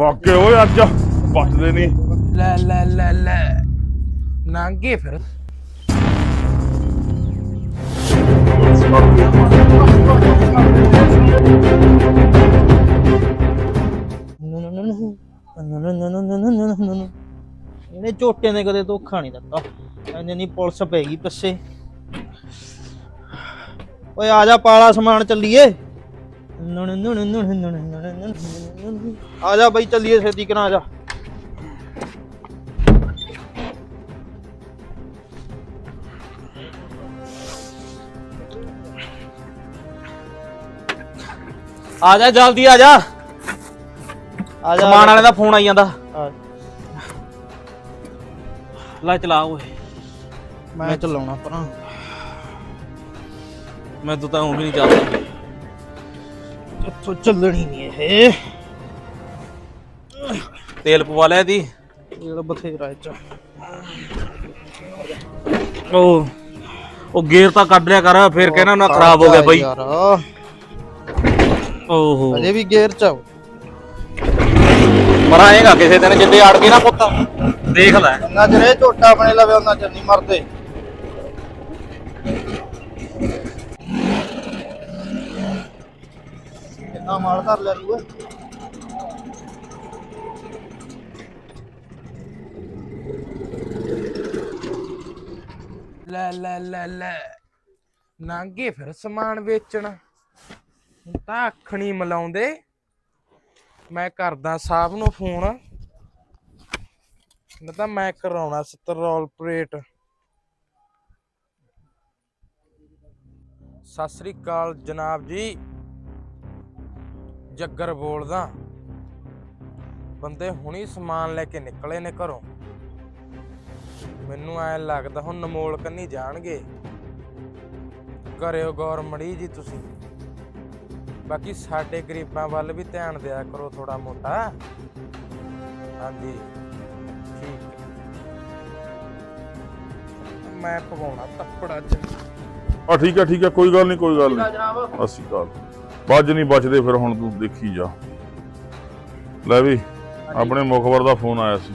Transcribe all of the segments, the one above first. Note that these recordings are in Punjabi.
ਵਾਕੇ ਓਏ ਅੱਜ ਬਚਦੇ ਨਹੀਂ ਲੈ ਲੈ ਲੈ ਲੈ। ਨਾਂਗੇ ਫਿਰ। ਇਹਨੇ ਝੋਟੇ ਨੇ ਕਦੇ ਧੋਖਾ ਨਹੀਂ ਦਿੱਤਾ। ਐਨੇ ਨਹੀਂ ਪੁਲਿਸ ਪੈ ਗਈ ਪਿੱਛੇ। ਓਏ ਆ ਜਾ ਪਾਲਾ ਸਮਾਨ ਚੱਲੀਏ। ਆ ਜਾ ਬਈ ਚੱਲੀਏ ਛੇਤੀ ਕਰਾਂ ਆ ਜਾ ਆ ਜਾ ਜਲਦੀ ਆ ਜਾ ਆ ਜਾ ਸਮਾਨ ਵਾਲੇ ਦਾ ਫੋਨ ਆਈ ਜਾਂਦਾ। ਆ, ਲੈ ਚਲਾ ਓਏ। ਮੈਂ ਚਲਾਉਣਾ ਪਰਾਂ ਮੈਂ ਤੂੰ ਤਾਂ ਉਹ ਵੀ ਨਹੀਂ ਚੱਲਦਾ। ਇੱਥੋਂ ਚੱਲਣੀ ਨਹੀਂ ਇਹ। ਤੇਲ ਪਵਾ ਲਿਆ ਦੀ ਜਿਹੜਾ ਬਥੇਰਾ ਇਹ ਚ ਉਹ ਉਹ ਗੇਅਰ ਤਾਂ ਕੱਢ ਲਿਆ ਕਰ ਫਿਰ ਕਹਿਣਾ ਨਾ ਖਰਾਬ ਹੋ ਗਿਆ ਬਈ। ਯਾਰ। ਓਹੋ। ਅਜੇ ਵੀ ਗੇਅਰ ਚ। ਮਰਾਏਗਾ ਕਿਸੇ ਦਿਨ ਜਿੱਦੇ ਅੜ ਗਏ ਨਾ ਪੁੱਤ। ਦੇਖ ਲੈ। ਉਹਨਾਂ ਜਿਹੜੇ ਝੋਟਾ ਆਪਣੇ ਲਵੇ ਉਹਨਾਂ ਚ ਨਹੀਂ ਮਰਦੇ। ਕਿੰਨਾ ਮਾਲ ਧਰ ਲਿਆ ਤੂੰ? ਲੈ ਲੈ ਲੈ ਲੈ। ਨਾਂਗੇ ਫਿਰ ਸਮਾਨ ਵੇਚਣ। ਹੁਣ ਤਾਂ ਅੱਖ ਨਹੀਂ ਮਲਾਉਂਦੇ। ਮੈਂ ਕਰਦਾ ਸਾਹਿਬ ਨੂੰ ਫੋਨ। ਨਾ ਤਾਂ ਮੈਂ ਕਰਾਉਣਾ ਸਤਰੋਲ ਪਰੇਟ। ਸਤਿ ਸ੍ਰੀ ਅਕਾਲ ਜਨਾਬ ਜੀ। ਜੱਗਰ ਬੋਲਦਾ। ਬੰਦੇ ਹੁਣੀ ਸਮਾਨ ਲੈ ਕੇ ਨਿਕਲੇ ਨੇ ਘਰੋਂ। ਮੈਨੂੰ ਐ ਲੱਗਦਾ ਹੁਣ ਨਮੋਲ ਕੰਨੀ ਜਾਣਗੇ। ਕਰਿਓ ਗੌਰ ਮੜੀ ਜੀ ਤੁਸੀਂ। ਬਾਕੀ ਸਾਡੇ ਗਰੀਬਾਂ ਵੱਲ ਵੀ ਧਿਆਨ ਦਿਆ ਕਰੋ ਥੋੜਾ ਮੋਟਾ। ਹਾਂਜੀ ਠੀਕ ਹੈ। ਮੈਂ ਪਵਾਉਣਾ ਤੱਪੜਾ ਚ। ਆ ਠੀਕ ਆ ਠੀਕ ਆ ਕੋਈ ਗੱਲ ਨਹੀਂ ਕੋਈ ਗੱਲ ਨਹੀਂ। ਅਸੀਂ ਕਾਲ ਬੱਜ ਨਹੀਂ ਬਚਦੇ ਫਿਰ ਹੁਣ ਤੂੰ ਦੇਖੀ ਜਾ। ਲੈ ਵੀ ਆਪਣੇ ਮੁਖਬਰ ਦਾ ਫੋਨ ਆਇਆ ਸੀ।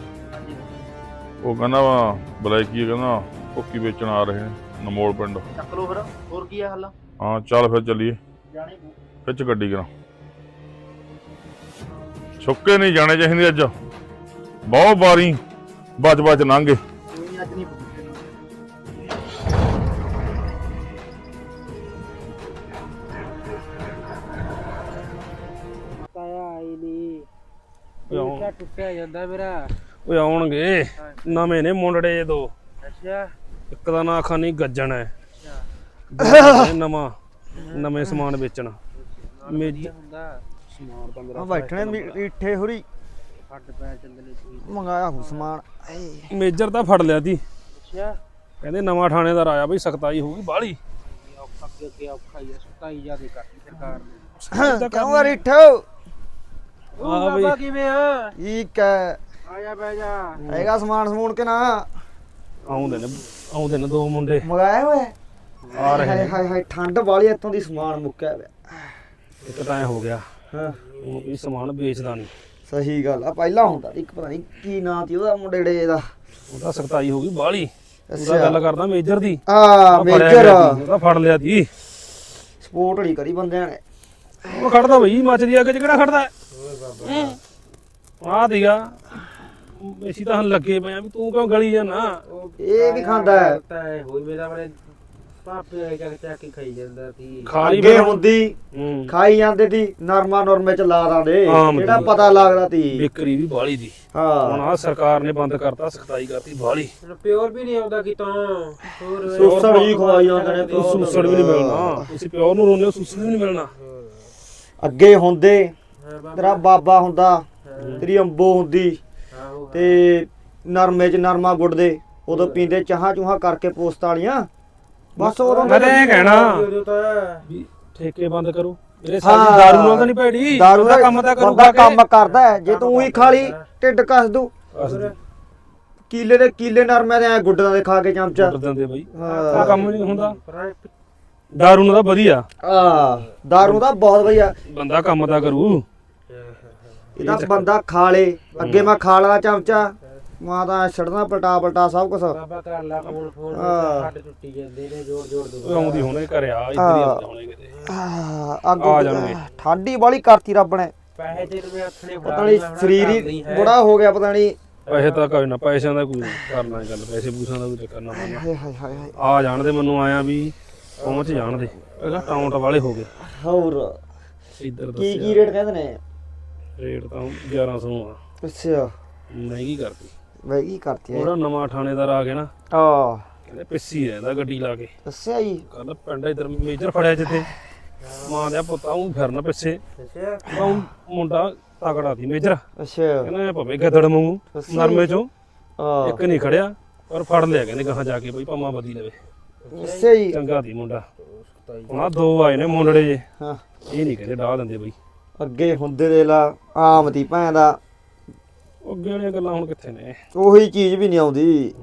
ਉਹ ਕਹਿੰਦਾ ਵਾ ਬਲੈਕੀ ਕਹਿੰਦਾ ਭੁੱਕੀ ਵੇਚਣ ਆ ਰਹੇ ਨੇ ਨਮੋਲ ਪਿੰਡ। ਚੱਕ ਲੋ ਫਿਰ ਹੋਰ ਕੀ ਆ ਹੱਲ? ਹਾਂ ਚੱਲ ਫਿਰ ਚੱਲੀਏ। ਜਾਣੀ। ਖਿੱਚ ਗੱਡੀ ਕਰਾਂ। ਸੁੱਕੇ ਨਹੀਂ ਜਾਣੇ ਚਾਹੀਦੇ ਅੱਜ। ਬਹੁਤ ਵਾਰੀ ਬਚ ਬਚ ਲੰਘੇ ਕੋਈ ਅੱਜ ਨਹੀਂ ਟੁੱਟਿਆ ਜਾਂਦਾ ਮੇਰਾ। ਓਏ ਆਉਣਗੇ। ਨਵੇਂ ਨੇ ਮੁੰਡੜੇ ਦੋ। ਅੱਛਾ। ਇੱਕ ਦਾ ਨਾਂ ਖਾਨੀ ਗੱਜਣ ਹੈ। ਇਹ ਨਵਾਂ ਨਵੇਂ ਸਮਾਨ ਵੇਚਣ। ਮੇਜ ਹੁੰਦਾ। ਸਮਾਨ ਤਾਂ ਮੇਰਾ ਆ। ਬੈਠਣੇ ਮਿੱਠੇ ਹੋਰੀ ਪੈ ਚੱਲਣੇ ਮੰਗਾਇਆ ਹੁਣ ਸਮਾਨ। ਮੇਜਰ ਤਾਂ ਫੜ ਲਿਆ ਦੀ ਅੱਛਾ। ਕਹਿੰਦੇ ਨਵਾਂ ਥਾਣੇਦਾਰ ਆਇਆ ਬਈ ਸਖਤਾਈ ਹੋਊਗੀ ਬਾਹਲੀ। ਔਖਾ ਅੱਗੇ ਔਖਾ ਹੀ ਆ ਸਤਾਈ ਜਿਆਦੇ ਕਰਤੀ ਸਰਕਾਰ ਨੇ। ਕਿਉਂ ਰਿੱਠੋ ਆ ਬਈ। ਕਿਵੇਂ ਆ? ਠੀਕ ਹੈ। ਆ ਜਾ ਬਹਿ ਜਾ। ਹੈਗਾ ਸਮਾਨ ਸਮੂਨ ਕਿ ਨਾ? ਆਉਂਦੇ ਨੇ ਆਉਂਦੇ ਨੇ ਦੋ ਮੁੰਡੇ। ਮੰਗਾਇਆ ਹੋਇਆ? ਆ ਰਹੇ ਹਾਏ ਹਾਏ ਹਾਏ ਠੰਡ ਵਾਲੀ ਇੱਥੋਂ ਦੀ ਸਮਾਨ ਮੁੱਕਿਆ ਪਿਆ ਇੱਕ ਤਾਂ ਐ ਹੋ ਗਿਆ। ਹਾਂ। ਉਹ ਵੀ ਸਮਾਨ ਵੇਚਦਾ ਨਹੀਂ। ਸਹੀ ਗੱਲ ਆ ਪਹਿਲਾਂ ਹੁੰਦਾ ਸੀ, ਇੱਕ ਪਤਾ ਨਹੀਂ ਕੀ ਨਾਂ ਸੀ ਉਹਦਾ ਮੁੰਡੇ ਡੇ ਦਾ। ਉਹਦਾ ਸਖਤਾਈ ਹੋਊਗੀ ਬਾਹਲੀ। ਉਹਦਾ ਅੱਛਾ। ਗੱਲ ਕਰਦਾ ਮੇਜਰ ਦੀ। ਆ ਫੜਿਆ ਮੇਜਰ। ਗਿਆ ਸੀ, ਉਹਦਾ ਫੜ ਲਿਆ ਦੀ ਸਪੋਰਟ ਨਹੀਂ ਕਰੀ ਬੰਦਿਆਂ ਨੇ। ਉਹ ਖੜਦਾ ਬਈ ਮੱਚਦੀ ਅੱਗ ਚ ਕਿਹੜਾ ਖੜਦਾ ਹੈ? ਆ ਦੀਗਾ ਅਸੀਂ ਤਾਂ ਹੁਣ ਲੱਗੇ ਪਏ ਆ ਵੀ ਤੂੰ ਕਿਉਂ ਗਲੀ ਜਾਣਾ ਇਹ ਵੀ ਖਾਂਦਾ ਹੈ। ਤਾਂ ਹੋਈ ਮੇਰਾ ਬੜੇ ਪਾਪੇ ਚੱਕ ਚੱਕ ਕੇ ਖਾਈ ਜਾਂਦਾ ਸੀ। ਖਾ ਲਈ ਅੱਗੇ ਫਿਰ। ਹੁੰਦੀ ਹੂੰ। ਖਾਈ ਜਾਂਦੇ ਸੀ ਨਰਮਾ ਨਰਮੇ ਚ ਲਾ ਦਾਂਦੇ। ਆਮ ਜਿਹੜਾ ਦੀ। ਪਤਾ ਲੱਗਦਾ ਸੀ। ਵਿਕਰੀ ਵੀ ਬਾਹਲੀ ਦੀ। ਹੁਣ ਹਾਂ ਆ ਸਰਕਾਰ ਨੇ ਬੰਦ ਕਰਤਾ ਸਖਤਾਈ ਕਰਤੀ ਬਾਹਲੀ ਪਿਓਰ ਵੀ ਨਹੀਂ ਆਉਂਦਾ ਕਿਤੋਂ। ਹੋਰ ਸੁਸੜ ਜੀ ਖਵਾਈ ਜਾਂਦੇ ਨੇ ਤੂੰ ਸੁਸੜ ਵੀ ਨਹੀਂ ਮਿਲਣਾ। ਤੁਸੀਂ ਪਿਓਰ ਨੂੰ ਰੋਂਦੇ ਹੋ ਸੁਸੜ ਵੀ ਨਹੀਂ ਮਿਲਣਾ। ਅੱਗੇ ਹੁੰਦੇ ਤੇਰਾ ਬਾਬਾ ਹੁੰਦਾ ਤੇਰੀ ਅੰਬੋ ਹੁੰਦੀ ਤੇ ਨਰਮੇ ਚ ਨਰਮਾ ਗੁੱਡਦੇ ਉਦੋਂ ਪੀਂਦੇ ਚਾਹਾਂ ਚੂਹਾਂ ਕਰਕੇ ਪੋਸਟ ਵਾਲੀਆਂ। ਬਸ ਉਦੋਂ ਮੈਂ ਤਾਂ ਇਹ ਕਹਿਣਾ। ਵੀ ਠੇਕੇ ਬੰਦ ਕਰੋ। ਮੇਰੇ। ਸਾਡੀ ਦਾਰੂ ਨਾਲ ਤਾਂ ਨਹੀਂ ਪੈੜੀ ਦਾਰੂ ਦਾ ਕੰਮ ਤਾਂ ਕਰੂਗਾ ਬੰਦਾ ਕੰਮ ਕਰਦਾ। ਜੇ ਤੂੰ ਹੀ ਖਾਲੀ ਢਿੱਡ ਕੱਸ ਦੂ ਕੀਲੇ ਦੇ ਕੀਲੇ ਨਰਮੇ ਦੇ ਐ ਗੁੱਡਾਂ ਦੇ ਖਾ ਕੇ ਚਮਚਾ। ਕਰ ਦਿੰਦੇ ਬਈ। ਹਾਂ। ਆ ਕੰਮ ਨਹੀਂ ਹੁੰਦਾ। ਦਾਰੂ ਨਾਲ ਤਾਂ ਵਧੀਆ। ਆ ਦਾਰੂ ਦਾ ਬਹੁਤ ਵਧੀਆ। ਬੰਦਾ ਕੰਮ ਤਾਂ ਕਰੂ। ਇਹਦਾ ਬੰਦਾ ਖਾਲੇ ਅੱਗੇ ਮੈਂ ਖਾਲਾ ਚਮਚਾ ਮਾਂ ਤਾਂ ਛੜਨਾ ਪਲਟਾ ਪਲਟਾ ਸਭ ਕੁਝ ਬਾਬਾ ਕਰ ਲਾ ਫੋਨ ਫੋਨ ਹਾਂ। ਹੱਡ ਟੁੱਟੀ ਜਾਂਦੇ ਨੇ ਜੋੜ ਜੋੜ ਦੋ। ਆਉਂਦੀ ਹੁਣੇ ਘਰੇ ਆ ਇੱਧਰ ਹੀ ਆਉਂਦੇ ਕਿਤੇ। ਆ ਜਾਣਗੇ। ਠੰਡੀ ਵਾਲੀ ਕਰਤੀ ਰੱਬ ਨੇ। ਪੈਸੇ ਤੈਨੂੰ ਮੈਂ ਆਥਣੇ ਪਤਾ ਨਹੀਂ ਸਰੀਰ ਹੀ ਬੜਾ ਹੋ ਗਿਆ ਪਤਾ ਨਹੀਂ। ਪੈਸੇ ਤਾਂ ਕੋਈ ਨਾ ਪੈਸਿਆਂ ਦਾ ਕੋਈ ਕਰਨਾ ਗੱਲ ਪੈਸੇ ਪੂਸਿਆਂ ਦਾ ਕੋਈ ਚੱਕਰ ਨਾ ਮੰਨਾ ਹਾਏ ਹਾਏ ਹਾਏ ਹਾਏ। ਆ ਜਾਣਦੇ ਮੈਨੂੰ ਆਇਆ ਵੀ ਪਹੁੰਚ ਜਾਣਦੇ ਇਹਦਾ ਟਾਊਂਟ ਵਾਲੇ ਹੋ ਗਏ। ਹੋਰ ਇੱਧਰ ਕੀ ਕੀ ਰੇਟ ਕਹਿੰਦੇ ਨੇ? ਰੇਟ ਤਾਂ 1100 ਆ। ਅੱਛਾ। ਮਹਿੰਗੀ ਕਰਤੀ। ਕੀ ਕਰਤੀ ਹੈ। ਉਹਦਾ ਨਵਾਂ ਥਾਣੇਦਾਰ ਆ ਗਿਆ ਨਾ। ਆ ਕਹਿੰਦੇ ਪਿੱਸੀ ਰਹਿੰਦਾ ਗੱਡੀ ਲਾ ਕੇ। ਦੱਸਿਆ ਜੀ। ਕਹਿੰਦਾ ਪਿੰਡ ਇਧਰ ਮੇਜਰ ਫੜਿਆ ਜਿੱਥੇ। ਮਾਂ ਦਾ ਪੁੱਤਾ ਉਹ ਫਿਰਨਾ ਪਿੱਛੇ। ਅੱਛਾ। ਉਹ ਮੁੰਡਾ ਤਗੜਾ ਸੀ ਮੇਜਰ। ਅੱਛਾ। ਕਹਿੰਦਾ ਭਵੇਂ ਗਦੜ ਅੱਛਾ ਨਰਮੇ ਚੋਂ ਆ ਇੱਕ ਨਹੀਂ ਖੜਿਆ ਪਰ ਫੜ ਲਿਆ ਕਹਿੰਦੇ ਗਾਹਾਂ ਜਾ ਕੇ ਬਈ ਭਾਮਾ ਬਦੀ ਲਵੇ। ਦੱਸਿਆ ਜੀ। ਚੰਗਾ ਦੀ ਮੁੰਡਾ। ਹੁਣ ਦੋ ਆਏ ਨੇ ਮੁੰਡੜੇ ਜੇ। ਹਾਂ। ਇਹ ਨਹੀਂ ਕਹਿੰਦੇ ਡਾਹ ਦਿੰਦੇ ਬਈ। ਅੱਗੇ ਹੁੰਦੇ ਦੇ ਲਾ ਆਮ ਦੀ ਭੈਣ ਦਾ। ਅੱਗੇ ਵਾਲੀਆਂ ਗੱਲਾਂ ਹੁਣ ਕਿੱਥੇ ਨੇ? ਉਹੀ ਚੀਜ਼ ਵੀ ਨਹੀਂ ਆਉਂਦੀ।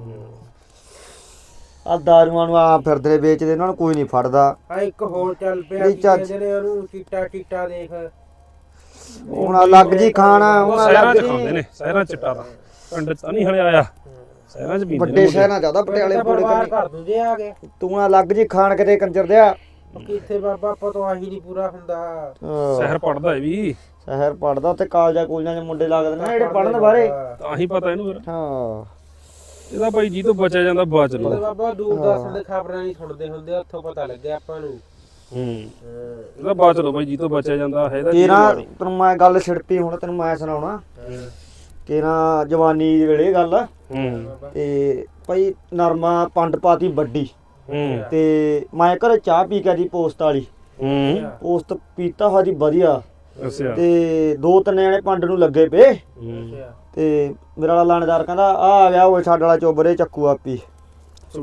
ਆ ਦਾਰੂਆਂ ਨੂੰ ਆ ਫਿਰਦੇ ਵੇਚਦੇ ਇਹਨਾਂ ਨੂੰ ਕੋਈ ਨਹੀਂ ਫੜਦਾ। ਆ ਇੱਕ ਹੋਰ ਚੱਲ ਪਿਆ ਨਹੀਂ ਚੱਜ। ਨੇ ਉਹਨੂੰ ਚਿੱਟਾ ਚਿੱਟਾ ਦੇਖ। ਹੁਣ ਲੱਗ ਜੀ ਖਾਣਾ ਉਹ ਹੁਣ ਸ਼ਹਿਰਾਂ 'ਚ ਖਾਂਦੇ ਜੀ ਨੇ ਸ਼ਹਿਰਾਂ 'ਚ ਚਿੱਟਾ ਪਿੰਡ 'ਚ ਤਾਂ ਨਹੀਂ ਹਲਿਆ ਆਇਆ ਸ਼ਹਿਰਾਂ 'ਚ ਪੀਂਦੇ ਵੱਡੇ ਮੁੰਡੇ। ਸ਼ਹਿਰਾਂ ਜ਼ਿਆਦਾ ਪਟਿਆਲੇ ਤਾਂ ਪੂਰੇ ਕਰ ਆ ਕੇ। ਤੂੰ ਆ ਲੱਗ ਜੀ ਖਾਣ ਕਿਤੇ ਕੰਜਰ ਦਿਆ। ਉਹ ਕਿੱਥੇ ਬਾਬਾ ਪਤੋ ਆਹੀ ਨਹੀਂ ਪੂਰਾ ਹੁੰਦਾ। ਸ਼ਹਿਰ ਪੜਦਾ ਹੈ ਵੀ। ਸ਼ਹਿਰ ਪੜਦਾ ਤੇ ਕਾਲਜਾ ਕੋਲਜਾਂ ਦੇ ਮੁੰਡੇ ਲੱਗਦੇ ਨੇ ਜਿਹੜੇ ਪੜਨ ਬਾਰੇ। ਤਾਂ ਹੀ ਪਤਾ ਇਹਨੂੰ ਫਿਰ। ਹਾਂ। ਇਹਦਾ ਭਾਈ ਜੀ ਤੋਂ ਬਚਿਆ ਜਾਂਦਾ ਬਚ ਲੋ ਬਾਬਾ ਦੂਰਦਰਸ਼ਨ ਦੇ ਖਬਰਾਂ ਨਹੀਂ ਸੁਣਦੇ ਹੁੰਦੇ ਉੱਥੋਂ ਪਤਾ ਲੱਗਿਆ ਆਪਾਂ ਨੂੰ। ਹੂੰ। ਇਹਦਾ ਬਚ ਲੋ ਭਾਈ ਜੀ ਤੋਂ ਬਚਿਆ ਜਾਂਦਾ ਹੈ ਇਹਦਾ ਤੇਰਾ ਤੈਨੂੰ ਮੈਂ ਗੱਲ ਛਿੜਪੀ ਹੁਣ ਤੈਨੂੰ ਮੈਂ ਸੁਣਾਉਣਾ। ਤੇਰਾ ਜਵਾਨੀ ਦੇ ਵੇਲੇ ਗੱਲ। ਹੂੰ। ਤੇ ਭਾਈ ਨਰਮਾ ਪੰਡ ਪਾਤੀ ਵੱਡੀ। ਹੂੰ। ਤੇ ਮੈਂ ਘਰੇ ਚਾਹ ਪੀ ਕੇ ਦੀ ਪੋਸਟ ਵਾਲੀ। ਹੂੰ। ਪੋਸਟ ਪੀਤਾ ਹੋਇਆ ਦੀ ਵਧੀਆ। ਅੱਛਾ। ਤੇ ਦੋ ਤਿੰਨ ਜਣੇ ਪੰਡ ਨੂੰ ਲੱਗੇ ਪਏ। ਤੇ ਮੇਰਾ ਵਾਲਾ ਲਾਣੇਦਾਰ ਕਹਿੰਦਾ ਆ ਆ ਗਿਆ ਉਹ ਸਾਡੇ ਵਾਲਾ ਚੋਬਰੇ ਚੱਕੂ ਆਪੀ।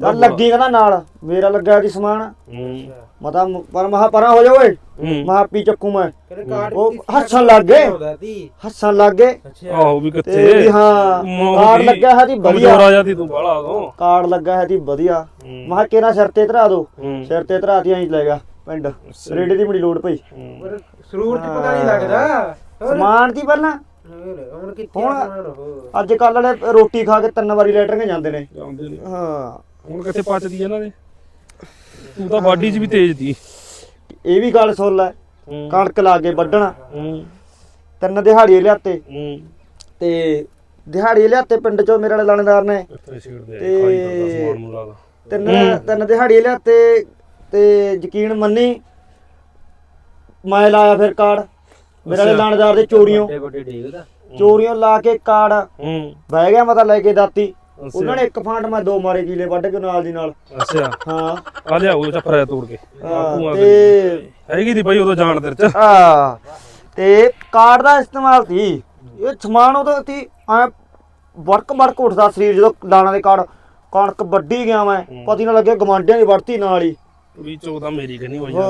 ਤਾਂ ਲੱਗੀ ਕਹਿੰਦਾ ਨਾਲ ਮੇਰਾ ਲੱਗਾ ਦੀ ਸਮਾਨ। ਹੂੰ। ਮਤਾ ਪਰ ਮਹਾ ਪਰਾਂ ਹੋ ਜਾ ਓਏ। ਹੂੰ। ਮਹਾ ਆਪੀ ਚੱਕੂ ਮੈਂ। ਉਹ ਹੱਸਣ ਲੱਗ ਗਏ। ਤੀ। ਹੱਸਣ ਲੱਗ ਗਏ। ਆਹੋ ਵੀ ਤੇ ਕਿੱਥੇ ਵੀ ਹਾਂ ਕਾਰਡ ਲੱਗਾ ਹੈ ਦੀ ਵਧੀਆ। ਕਮਜ਼ੋਰ ਆ ਜਾਂਦੀ ਤੂੰ ਬਾਹਲਾ ਤੋਂ ਕਾਰਡ ਲੱਗਾ ਹੈ ਦੀ ਵਧੀਆ। ਮਹਾ ਕਿਹੜਾ ਸਿਰ ਤੇ ਧਰਾ ਦੋ? ਸਿਰ ਤੇ ਧਰਾਤੀ ਐਂ ਲੈ ਗਿਆ ਪਿੰਡ। ਰੇੜੇ ਦੀ ਬੜੀ ਲੋੜ ਪਈ। ਸਰੂਰ ਚ ਪਤਾ ਨਹੀਂ ਲੱਗਦਾ। ਸਮਾਨ ਦੀ ਪਹਿਲਾਂ? ਹੁਣ ਕਿੱਥੇ ਹੁਣ- ਆ ਸਮਾਨ ਉਹ? ਅੱਜ ਕੱਲ ਵਾਲੇ ਰੋਟੀ ਖਾ ਕੇ ਤਿੰਨ ਵਾਰੀ ਲੈਟਰ ਕੇ ਜਾਂਦੇ ਨੇ। ਜਾਂਦੇ ਨੇ। ਹਾਂ। ਹੁਣ ਕਿੱਥੇ ਪਚਦੀ ਇਹਨਾਂ ਦੇ? ਤੂੰ ਤਾਂ ਬਾਡੀ 'ਚ ਵੀ ਤੇਜ਼ ਦੀ। ਇਹ ਵੀ ਗੱਲ ਸੁਣ ਲੈ। ਹੂੰ। ਕਣਕ ਲਾ ਕੇ ਵੱਢਣਾ। ਹੂੰ। ਤਿੰਨ ਦਿਹਾੜੀ ਲਿਆਤੇ। ਹੂੰ। ਤੇ ਦਿਹਾੜੀ ਲਿਆਤੇ ਪਿੰਡ ਚੋਂ ਮੇਰੇ ਵਾਲੇ ਲਾਣੇਦਾਰ ਨੇ। ਤੇ- ਖਾਈ ਕਰਦਾ ਸਮਾਨ ਮੁਲਾ ਦਾ। ਤਿੰਨ ਤਿੰਨ ਦਿਹਾੜੀ ਲਿਆਤੇ ਤੇ ਯਕੀਨ ਮੰਨੀ। ਮੈਂ ਲਾਇਆ ਫਿਰ ਕਾਰਡ। ਮੇਰੇ ਵਾਲੇ ਅੱਛਾ। ਲਾਣੇਦਾਰ ਦੇ ਚੋਰੀਆਂ ਵੱਡੇ ਚੋਰੀਆਂ ਲਾ ਕੇ ਕਾਰਡ। ਹੂੰ। ਬਹਿ ਗਿਆ ਮਤਾ ਲੈ ਕੇ ਦਾਤੀ। ਉਹਨਾਂ ਨੇ ਇੱਕ ਫਾਂਟ ਮੈਂ ਦੋ ਮਾਰੇ ਕੀਲੇ ਵੱਢ ਕੇ ਨਾਲ ਦੀ ਨਾਲ। ਅੱਛਾ। ਹਾਂ। ਆ ਲਿਆ ਉਹ ਚੱਪਰਾ ਤੋੜ ਕੇ। ਹਾਂ, ਤੂੰ ਹੈਗੀ ਦੀ ਭਾਈ ਉਦੋਂ ਜਾਣ ਤੇਰੇ ਚ। ਆ ਤੇ ਕਾਰਡ ਦਾ ਇਸਤੇਮਾਲ ਸੀ। ਇਹ ਸਮਾਨ ਉਹਦਾ ਸੀ ਐ ਵਰਕ ਵਰਕ ਉੱਠਦਾ ਸਰੀਰ ਜਦੋਂ ਦਾਣਾ ਦੇ ਕਾਰਡ। ਕਣਕ ਵੱਢੀ ਗਿਆ ਮੈਂ। ਪਤੀ ਨਾ ਲੱਗੇ ਗਵਾਂਢੀਆਂ ਦੀ ਵੜਤੀ ਨਾਲ ਹੀ। ਵੀ ਚੌਦਾ ਮੇਰੀ ਕਨੀ ਹੋਈ ਹਾਂ,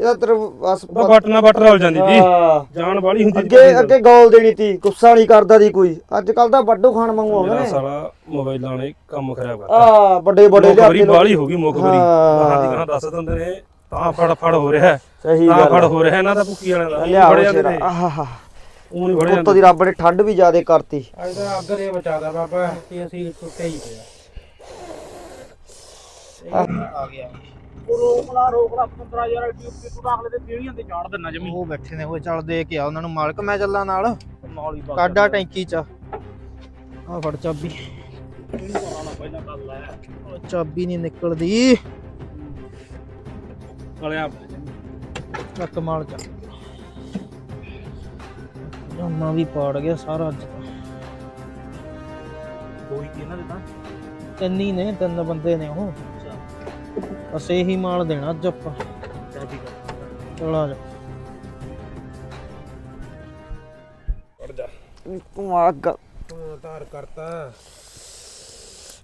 ਇਹਦਾ ਤੇਰੇ ਬਸ ਉਹ ਬਟ ਨਾ ਬਟ ਰਲ ਜਾਂਦੀ ਸੀ। ਹਾਂ। ਜਾਨ ਵਾਲੀ ਹੁੰਦੀ ਅੱਗੇ ਅੱਗੇ ਗੋਲ ਦੇਣੀ ਤੀ ਗੁੱਸਾ ਨਹੀਂ ਕਰਦਾ ਦੀ ਕੋਈ। ਅੱਜ ਕੱਲ ਤਾਂ ਵੱਡੂ ਖਾਣ ਵਾਂਗੂ ਆਉਂਦੇ ਮੇਰਾ ਨੇ। ਸਾਲਾ ਮੋਬਾਈਲਾਂ ਨੇ ਕੰਮ ਖਰਾਬ ਕਰਤਾ ਆ ਵੱਡੇ ਵੱਡੇ ਮੁਖਬਰੀ ਬਾਲੀ ਹੋ ਗਈ ਮੁਖਬਰੀ ਹਾਂ। ਕਹਾਂ ਦੀ ਕਹਾਂ ਦੱਸ ਦਿੰਦੇ ਨੇ ਤਾਂ ਫੜ ਫੜ ਹੋ ਰਿਹਾ। ਹੈ, ਸਹੀ ਤਾਂ ਗੱਲ ਫੜ ਆ। ਹੋ ਰਿਹਾ ਇਹਨਾਂ ਦਾ ਭੁੱਕੀ ਵਾਲਿਆਂ ਦਾ। ਲਿਆਓ ਫੜ ਜਾਂਦੇ ਸ਼ੇਰਾ ਨੇ। ਆਹਾ ਉਹ ਨਹੀਂ ਫੜ ਉੱਤੋਂ ਜਾਂਦੇ ਦੀ ਰੱਬ ਨੇ ਠੰਡ ਵੀ ਜ਼ਿਆਦੇ ਕਰਤੀ। ਅੱਜ ਤਾਂ ਅੱਗ ਦੇ ਬਚਾਦਾ ਬਾਬਾ। ਤੇ ਅਸੀਂ ਟੁੱਟੇ ਹੀ ਪਿਆ ਰੋਕਲਾ ਰੋਕਲਾ 15 ਯਾਰ ਐਡੀ ਉੱਤੇ ਤੂੰ ਅਗਲੇ ਦੇ ਦੇਣੀਆਂ ਤੇ ਚਾੜ ਦਿੰਨਾ ਜਮੀ। ਉਹ ਬੈਠੇ ਨੇ ਉਹ ਚੱਲ ਦੇ ਕੇ ਆ ਉਹਨਾਂ ਨੂੰ ਮਾਲਕ ਮੈਂ ਚੱਲਾਂ ਨਾਲ। ਨਾਲ ਹੀ ਕਾਡਾ ਟੈਂਕੀ ਚ। ਆ ਫੜ ਚਾਬੀ। ਪਹਿਲਾਂ ਕਰ ਲੈ ਉਹ ਚਾਬੀ ਨਹੀਂ ਨਿਕਲਦੀ। ਵਾਲਿਆਂ ਚੱਕ ਮਾਲ ਚ। ਜਮਾ ਵੀ ਪਾੜ ਗਿਆ ਸਾਰਾ ਅੱਜ ਤਾਂ। ਕੋਈ ਕੀ ਇਹਨਾਂ ਦੇ ਤਾਂ। ਤਿੰਨ ਹੀ ਨੇ ਤਿੰਨ ਬੰਦੇ ਨੇ ਉਹ। ਬਸ ਇਹੀ ਮਾਲ ਦੇਣਾ ਅੱਜ ਆਪਾਂ। ਚੱਲ ਆ ਆ ਜਾ। ਫੜ ਜਾ। ਤੂੰ ਅੱਗ। ਤੂੰ ਤਾਰ ਕਰਤਾ।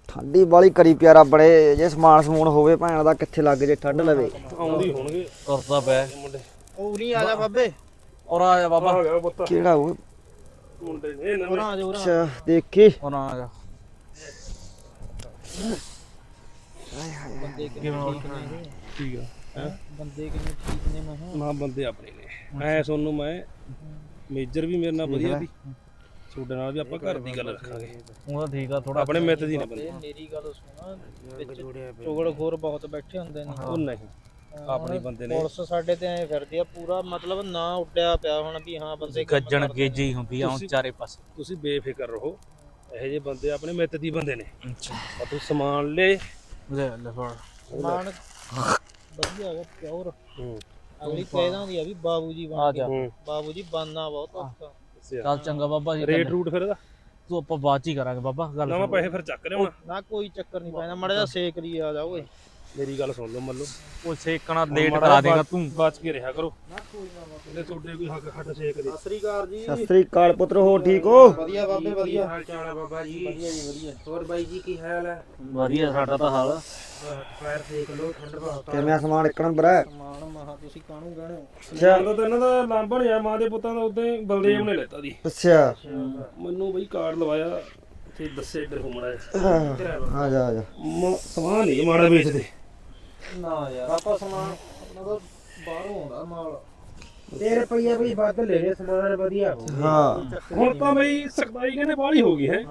ਠੰਡੀ ਬਾਲੀ ਕਰੀ ਪਿਆਰਾ ਬੜੇ ਜੇ ਸਮਾਨ ਸਮੂਨ ਹੋਵੇ ਭੈਣ ਦਾ ਕਿੱਥੇ ਲੱਗ ਜੇ ਠੰਡ ਲਵੇ। ਆਉਂਦੀ ਹੋਣਗੇ। ਕਰਦਾ ਪੈ। ਮੁੰਡੇ। ਉਹ ਨਹੀਂ ਆ ਜਾ ਬਾਬੇ। ਔਰ ਆ ਜਾ ਬਾਬਾ। ਆ ਕਿਹੜਾ ਉਹ? ਮੁੰਡੇ ਨੇ ਨਵੇਂ। ਆ ਜਾ ਅੱਛਾ ਦੇਖੀ। ਔਰ ਆ ਜਾ। ਬੰਦੇ ਕਿਵੇਂ ਠੀਕ ਨੇ? ਇਹ? ਠੀਕ ਆ। ਹੈਂ? ਬੰਦੇ ਕਿਵੇਂ ਠੀਕ ਨੇ ਮੈਂ ਕਿਹਾ। ਨਾ ਬੰਦੇ ਆਪਣੇ ਨੇ। ਮੈਂ ਸੋਨੂੰ ਮੈਂ ਮੇਜਰ ਵੀ ਮੇਰੇ ਨਾਲ ਵਧੀਆ ਸੀ ਤੁਹਾਡੇ ਨਾਲ ਵੀ ਆਪਾਂ ਘਰ ਦੀ ਗੱਲ ਰੱਖਾਂਗੇ। ਉਹ ਤਾਂ ਠੀਕ ਆ ਥੋੜਾ ਆਪਣੇ ਮਿੱਤ ਦੀ ਨਾ ਬੰਦੇ। ਮੇਰੀ ਗੱਲ ਸੁਣਾ ਵਿੱਚ ਚੁਗਲ ਖੋਰ ਬਹੁਤ ਬੈਠੇ ਹੁੰਦੇ ਨੇ। ਉਹ ਨਹੀਂ ਆਪਣੇ ਬੰਦੇ ਨੇ। ਪੁਲਿਸ ਸਾਡੇ ਤੇ ਐ ਫਿਰਦੀ ਆ ਪੂਰਾ ਮਤਲਬ ਨਾ ਉੱਡਿਆ ਪਿਆ ਹੁਣ ਵੀ ਹਾਂ ਬੰਦੇ ਕੰਮ ਗੱਜਣ ਕਰਦੇ। ਗੇਜੀ ਹੀ ਹੁੰਦੀ ਆ ਹੁਣ ਤੁਸੀਂ- ਚਾਰੇ ਪਾਸੇ। ਤੁਸੀਂ ਬੇਫਿਕਰ ਰਹੋ। ਇਹੋ ਜਿਹੇ ਬੰਦੇ ਆਪਣੇ ਮਿੱਤ ਦੀ ਬੰਦੇ ਨੇ। ਆ ਤੂੰ ਸਮਾਨ ਲੈ ਲੈ ਲੈ ਫੜ। ਸਮਾਨ ਵਧੀਆ ਹੈਗਾ ਪਿਓਰ ਹੂੰ। ਅਗਲੀ ਕਹਿ ਦਿੰਦੀ ਆ ਵੀ ਬਾਬੂ ਜੀ ਬਣ ਹੂੰ ਬਾਬੂ ਜੀ। ਬਣਨਾ ਬਹੁਤ ਔਖਾ। ਚੱਲ ਚੰਗਾ ਬਾਬਾ ਜੀ ਰੇਟ ਰੂਟ ਫਿਰ ਇਹਦਾ? ਤੂੰ ਆਪਾਂ ਬਾਅਦ ਚ ਹੀ ਕਰਾਂਗੇ ਬਾਬਾ ਗੱਲ ਨਾ ਮੈਂ। ਪੈਸੇ ਫਿਰ ਚੱਕ ਲਿਆਉਣਾ। ਨਾ ਕੋਈ ਚੱਕਰ ਨਹੀਂ ਪੈਣਾ। ਮੜਾ ਜਾ ਸੇਕ ਲਈ ਆ ਜਾ ਓਏ। ਮੇਰੀ ਗੱਲ ਸੁਣ ਲਓ ਮੱਲੋ ਉਹ ਸੇਕਣਾ ਲੇਟ ਕਰਾ ਦੇਗਾ ਤੂੰ। ਬਚ ਕੇ ਰਿਹਾ ਕਰੋ। ਇਹਦੇ ਤੁਹਾਡੇ ਕੋਈ ਹੱਕ ਖੱਟ ਸੇਕ ਦੇ। ਸ੍ਰੀਕਾਰ ਜੀ। ਸਤਿ ਸ੍ਰੀ ਅਕਾਲ ਪੁੱਤਰ ਹੋ ਠੀਕ ਹੋ? ਵਧੀਆ ਬਾਬੇ ਵਧੀਆ। ਹਾਲ ਚਾਲ ਹੈ ਬਾਬਾ ਜੀ? ਵਧੀਆ ਜੀ ਵਧੀਆ। ਹੋਰ ਬਾਈ ਜੀ ਕੀ ਹਾਲ ਹੈ? ਵਧੀਆ ਸਾਡਾ ਤਾਂ ਹਾਲ। ਪੈਰ ਸੇਕ ਲੋ ਠੰਡ ਬਹੁਤ ਕਿਵੇਂ ਆ ਸਮਾਨ ਇੱਕ ਨੰਬਰ ਹੈ ਮਾਣ ਮਹਾ ਤੁਸੀਂ ਕਾਹਨੂੰ ਗਹਿਣੇ ਅੱਛਾ। ਤਾਂ ਇਹਨਾਂ ਦਾ ਲਾਂਭਣ ਆ ਮਾਂ ਦੇ ਪੁੱਤਾਂ ਦਾ ਉਦੋਂ ਬਲਦੇਵ ਨੇ ਲੈਤਾ ਦੀ ਅੱਛਾ। ਮੈਨੂੰ ਬਈ ਕਾਰਡ ਲਵਾਇਆ ਤੇ ਦੱਸੇ ਇੱਧਰ ਘੁੰਮਣਾ ਆ ਜਾ ਆ ਜਾ। ਸਮਾਨ ਨਹੀਂ ਮਾੜਾ ਵੇਚਦੇ। ਨਾ ਯਾਰ। ਆਪਾਂ ਸਮਾਨ ਆਪਣਾ ਤਾਂ ਬਾਹਰੋਂ ਆਉਂਦਾ ਮਾਲ। ਤੇ ਰੁਪਈਆ ਵੀ ਵੱਧ ਲੈ ਲੈ ਸਮਾਨ ਵਧੀਆ ਹੋ ਹਾਂ। ਹੁਣ ਤਾਂ ਬਈ ਸਖਤਾਈ ਕਹਿੰਦੇ ਬਾਹਲੀ ਹੋ ਗਈ ਹੈ।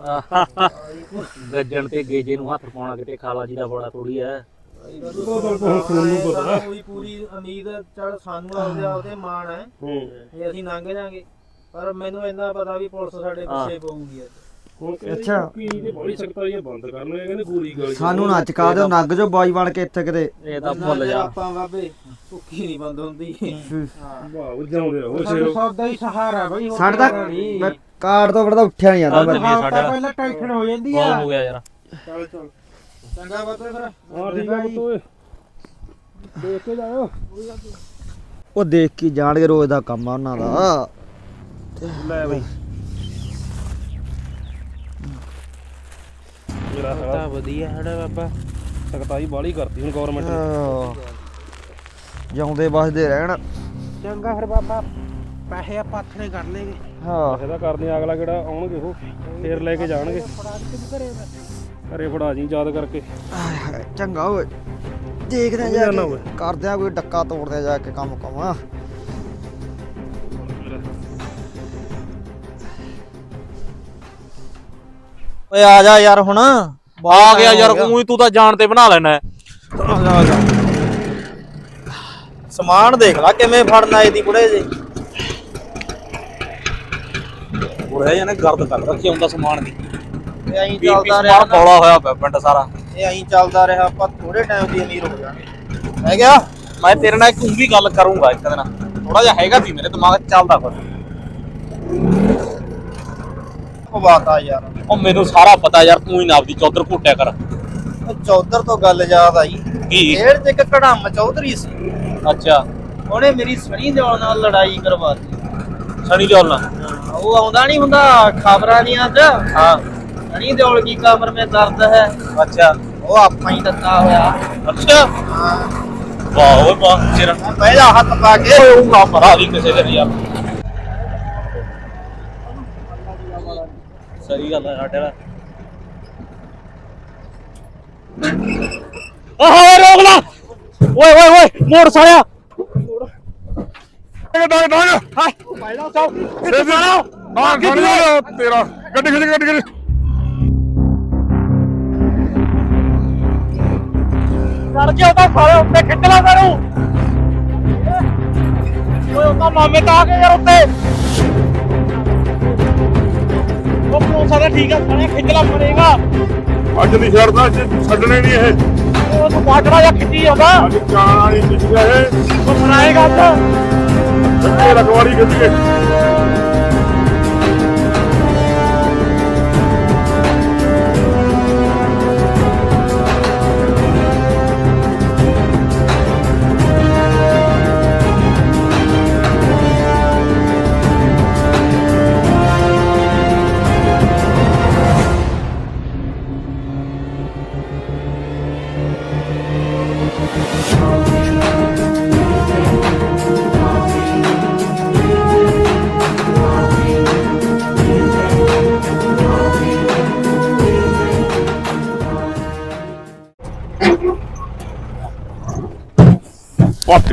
ਗੱਜਣ ਤੇ ਗੇਜੇ ਨੂੰ ਹੱਥ ਪਾਉਣਾ ਕਿਤੇ ਖਾਲਾ ਜੀ ਦਾ ਬੜਾ ਥੋੜੀ ਐ ਉਹ ਤਾਂ ਹੁਣ ਤੁਹਾਨੂੰ ਪਤਾ। ਕੋਈ ਪੂਰੀ ਉਮੀਦ ਚੱਲ ਸਾਨੂੰ ਆਪਦੇ ਆਪਦੇ ਮਾਣ ਹੈ। ਹੂੰ। ਵੀ ਅਸੀਂ ਲੰਘ ਜਾਾਂਗੇ। ਪਰ ਮੈਨੂੰ ਇੰਨਾ ਪਤਾ ਵੀ ਪੁਲਿਸ ਸਾਡੇ ਪਿੱਛੇ ਪਊਗੀ। ਅੱਜ ਹੁਣ ਕਹਿੰਦੇ ਅੱਛਾ। ਬੰਦ ਕਰਨ ਕਹਿੰਦੇ ਗੋਲੀ ਗਾਲੀ ਸਾਨੂੰ ਨਾ ਚਕਾ ਦਿਓ ਨੱਗ ਜੋ ਬਾਈ ਬਣ ਕੇ ਇੱਥੇ ਕਿਤੇ। ਇਹ ਤਾਂ ਭੁੱਲ ਜਾ। ਆਪਾਂ ਬਾਬੇ ਭੁੱਖੀ ਨਹੀਂ ਬੰਦ ਹੁੰਦੀ। ਵਾਹ ਜਾਉਂਦੇ ਸ਼ੇਰੋ ਸੌਦਾ ਹੀ ਸਹਾਰਾ ਬਈ ਹੋਰ ਸਾਡੇ ਤਾਂ ਸਹਾਰਾ ਨਹੀਂ। ਮੈਂ ਕਾਰਡ ਤੋਂ ਬੜਾ ਉੱਠਿਆ ਨਹੀਂ ਜਾਂਦਾ ਮੈਂ। ਹਾਂ, ਸਾਡਾ। ਪਹਿਲਾਂ ਟੈਨਸ਼ਨ ਹੋ ਜਾਂਦੀ ਬਹੁਤ ਆ ਹੋ ਗਿਆ ਯਾਰ। ਚੱਲ ਚੱਲ। ਚੰਗਾ ਬਾਬੇ ਫਿਰ। ਹਾਂ ਠੀਕ ਆ ਪੁੱਤ ਓਏ। ਦੇਖ ਕੇ ਜਾਓ ਉਹ ਦੇਖ ਕੇ ਜਾਣਗੇ ਰੋਜ਼ ਦਾ ਕੰਮ ਆ ਉਹਨਾਂ ਦਾ। ਲੈ ਬਈ। ਮੇਰਾ ਤਾਂ ਵਧੀਆ ਹੈ ਬਾਬਾ। ਸਖਤਾਈ ਬਾਹਲੀ ਕਰਤੀ ਹੁਣ ਗਵਰਨਮੈਂਟ ਨੇ। ਜਿਉਂਦੇ ਵਸਦੇ ਰਹਿਣ। ਚੰਗਾ ਫਿਰ ਬਾਬਾ ਪੈਸੇ ਆਪਾਂ ਹੱਥਨੇ ਕਰ ਲੇਗੇ। ਹਾਂ। ਇਹਦਾ ਕਰਦੇ ਅਗਲਾ ਕਿਹੜਾ ਆਉਣਗੇ ਉਹ? ਫੇਰ ਲੈ ਕੇ ਜਾਣਗੇ। ਘਰੇ ਫੜਾ ਜੀ ਯਾਦ ਕਰਕੇ। ਆਏ ਹਾਏ, ਚੰਗਾ ਓਏ। ਦੇਖਦੇ ਆ ਜਾ ਕੇ। ਕਰਦੇ ਆ ਕੋਈ ਡੱਕਾ ਤੋੜਦੇ ਜਾ ਕੇ ਕੰਮ ਕਮਾ ਓਏ ਆ ਜਾ ਯਾਰ ਹੁਣ। ਆ ਗਿਆ ਯਾਰ ਤੂੰ ਤੂੰ ਤਾਂ ਜਾਣ ਤੇ ਬਣਾ ਲੈਣਾ। ਸਮਾਨ ਦੇਖ ਲੈ ਕਿਵੇਂ ਫੜਨਾ ਇਹਦੀ ਬੁੜੇ ਜੀ। ਬੁੜਾ ਇਹਨੇ ਗਰਦ ਕਰ ਰੱਖੀ ਹੁੰਦਾ ਸਮਾਨ ਦੀ। ਇਹ ਐਂ ਚੱਲਦਾ ਰਿਹਾ ਸਮਾਨ ਬੌਲਾ ਹੋਇਆ ਪਿਆ ਪਿੰਡ ਸਾਰਾ। ਇਹ ਐਂ ਚੱਲਦਾ ਰਿਹਾ ਆਪਾਂ ਥੋੜੇ ਟਾਈਮ ਦੀ ਅਮੀਰ ਹੋ ਜਾਣਗੇ ਹੈ ਗਿਆ? ਮੈਂ ਤੇਰੇ ਨਾਲ ਇੱਕ ਵੀ ਗੱਲ ਕਰੂੰਗਾ ਇੱਕ ਦਿਨ। ਥੋੜਾ ਜਿਹਾ ਹੈਗਾ ਸੀ ਮੇਰੇ ਦਿਮਾਗ 'ਚ ਚੱਲਦਾ ਕੁਝ ਆ ਯਾਰ। ਉਹ ਮੈਨੂੰ ਸਾਰਾ ਪਤਾ ਯਾਰ ਤੂੰ ਹੀ ਨਾ ਆਪਦੀ ਚੌਧਰ ਘੁੱਟਿਆ ਕਰ। ਉਹ ਚੌਧਰ ਤੋਂ ਗੱਲ ਯਾਦ ਆਈ। ਕੀ? ਖੇਡ ਚ ਇੱਕ ਕੜਮ ਚੌਧਰੀ ਸੀ। ਅੱਛਾ। ਉਹਨੇ ਮੇਰੀ ਸਣੀ ਦਿਓਲ ਨਾਲ ਲੜਾਈ ਕਰਵਾਤੀ ਸਣੀ ਦਿਓਲ ਨਾਲ? ਉਹ ਆਉਂਦਾ ਨਹੀਂ ਹੁੰਦਾ ਖਬਰਾਂ ਨਹੀਂ ਅੱਜ। ਹਾਂ। ਸਣੀ ਦਿਓਲ ਕੀ ਕਮਰ में ਦਰਦ ਹੈ। ਅੱਛਾ। ਉਹ ਆਪਾਂ ਹੀ ਦਿੱਤਾ ਹੋਇਆ। ਅੱਛਾ। ਵਾਹ ਓਏ ਵਾਹ ਤੇਰਾ। ਬਹਿ ਜਾ ਹੱਥ ਪਾ ਕੇ। ਓਏ ਉਹ ਨਾ ਮਰਾ ਦੀ ਕਿਸੇ ਦੇ ਯਾਰ ਸਹੀ ਗੱਲ ਹੈ ਸਾਡੇ ਨਾਲ। ਓਏ ਰੋਕ ਲਾ। ਓਏ ਓਏ ਓਏ ਮੋੜ ਸਾਲਿਆ। ਡਾਂਗ ਡਾਂਗ ਹਾਂ ਪਹਿਲਾਂ ਚਾਹ ਤੇ ਜਾਣਾ ਹਾਂ। ਖੜੀ ਤੇਰਾ। ਗੱਡੀ ਖੜੀ ਗੱਡੀ ਖੜੀ ਚੜ ਗਿਆ ਤਾਂ ਸਾਰੇ ਉੱਤੇ ਖਿੱਚ ਲਾ ਕਰੂ ਓਏ ਉਹ ਤਾਂ ਮਾਮੇ ਤਾਂ ਆ ਗਏ ਯਾਰ ਉੱਤੇ। ਤਾਂ ਠੀਕ ਆ ਸਾਲਿਆ ਖਿੱਚ ਲਾ ਮਰੇਗਾ ਅੱਜ ਨਹੀਂ ਛੱਡਦਾ ਅੱਜ ਛੱਡਣੇ ਨਹੀਂ ਇਹ। ਉਹ ਤੂੰ ਬਾਟੜਾ ਜਾਂ ਖਿੱਚੀ ਜਾਂਦਾ। ਅੱਜ ਜਾਣ ਵਾਲੀ ਚੀਜ਼ ਹੈ ਇਹ। ਉਹ ਮਨਾਏਗਾ ਤਾਂ। ਸੱਚੇ ਰਖਵਾੜੀ ਖਿੱਚ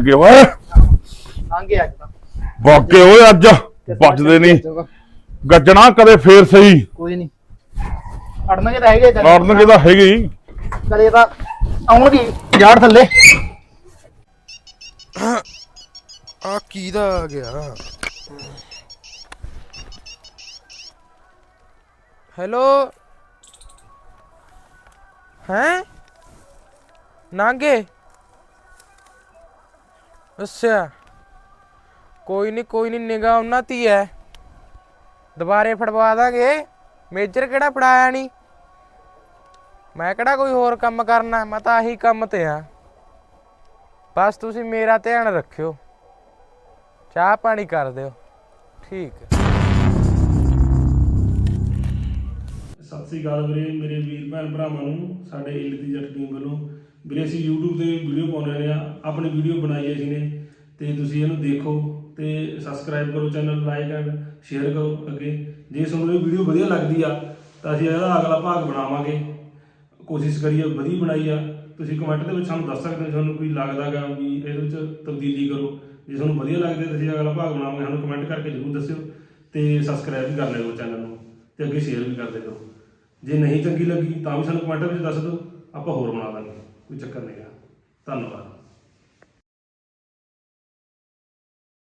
ਕੇ ਗਏ ਓਏ। ਲੰਘ ਗਿਆ ਤਾਂ। ਵਾਕੇ ਓਏ ਅੱਜ। ਬਚਦੇ ਨਹੀਂ। ਗੱਜਣਾ ਕਦੇ ਫੇਰ ਸਹੀ। ਕੋਈ ਨਹੀਂ। ਅੜਨਗੇ ਤਾਂ ਹੈਗੇ ਤਾਂ ਹੈਗੇ ਹੀ। ਕਦੇ ਤਾਂ ਆਉਣਗੇ ਯਾਰ ਥੱਲੇ। ਆ ਕਿਹਦਾ ਆ ਗਿਆ? ਹੈਲੋ? ਹੈ? ਨਾਂਗੇ? ਅੱਛਾ। ਕੋਈ ਨਹੀਂ ਕੋਈ ਨਹੀਂ ਨਿਗਾ ਉਹਨਾਂ ਤੀ ਹੈ ਦੁਬਾਰੇ ਫੜਵਾ ਦਾਂਗੇ। ਮੇਜਰ ਕਿਹੜਾ ਫੜਾਇਆ ਨਹੀਂ ਮੈਂ ਕਿਹੜਾ ਕੋਈ ਹੋਰ ਕੰਮ ਕਰਨਾ? ਮੈਂ ਤਾਂ ਆਹੀ ਕੰਮ ਤੇ ਆ ਬਸ ਤੁਸੀਂ ਮੇਰਾ ਧਿਆਨ ਰੱਖਿਓ। ਚਾਹ ਪਾਣੀ ਕਰ ਦਿਓ। ਠੀਕ। ਹੈ ਸਤਿ ਸ੍ਰੀ ਅਕਾਲ ਵੀਰੇ, ਮੇਰੇ ਵੀਰ ਭੈਣ ਭਰਾਵਾਂ ਨੂੰ, ਸਾਡੇ ਇੱਲ ਜੱਟ ਟੀਮ ਵੱਲੋਂ। ਵੀਰੇ, ਅਸੀਂ YouTube ਤੇ ਵੀਡੀਓ ਪਾਉਣ ਰਹੇ ਆ ਆਪਣੀ ਵੀਡੀਓ ਬਣਾਈ ਹੈ ਜੀ ਨੇ ਤੇ ਤੁਸੀਂ ਇਹਨੂੰ ਦੇਖੋ ਤੇ ਸਬਸਕ੍ਰਾਈਬ ਕਰੋ ਚੈਨਲ ਲਾਈਕ ਐਂਡ ਸ਼ੇਅਰ ਕਰੋ ਅੱਗੇ। ਜੇ ਤੁਹਾਨੂੰ ਇਹ ਵੀਡੀਓ ਵਧੀਆ ਲੱਗਦੀ ਆ, ਤਾਂ ਅਸੀਂ ਇਹਦਾ ਅਗਲਾ ਭਾਗ ਬਣਾਵਾਂਗੇ। ਕੋਸ਼ਿਸ਼ ਕਰੀਏ ਵਧੀਆ ਬਣਾਈ ਆ। ਤੁਸੀਂ ਕਮੈਂਟ ਦੇ ਵਿੱਚ ਸਾਨੂੰ ਦੱਸ ਸਕਦੇ ਹੋ ਤੁਹਾਨੂੰ ਕੋਈ ਲੱਗਦਾਗਾ ਵੀ ਇਹਦੇ ਵਿੱਚ ਤਬਦੀਲੀ ਕਰੋ। ਜੇ ਤੁਹਾਨੂੰ ਵਧੀਆ ਲੱਗਦਾ ਤਾਂ ਅਸੀਂ ਅਗਲਾ ਭਾਗ ਬਣਾਵਾਂਗੇ। ਸਾਨੂੰ ਕਮੈਂਟ ਕਰਕੇ ਜ਼ਰੂਰ ਦੱਸਿਓ ਤੇ ਸਬਸਕ੍ਰਾਈਬ ਵੀ ਕਰ ਲਿਓ ਚੈਨਲ ਨੂੰ ਤੇ ਅੱਗੇ ਸ਼ੇਅਰ ਵੀ ਕਰਦੇ ਰਹੋ ਜੇ ਨਹੀਂ ਚੰਗੀ ਲੱਗੀ ਤਾਂ ਵੀ ਸਾਨੂੰ ਕਮੈਂਟ ਵਿੱਚ ਦੱਸ ਦਿਓ। ਆਪਾਂ ਹੋਰ ਬਣਾ ਦਾਂਗੇ। ਕੋਈ ਚੱਕਰ ਨਹੀਂ ਧੰਨਵਾਦ।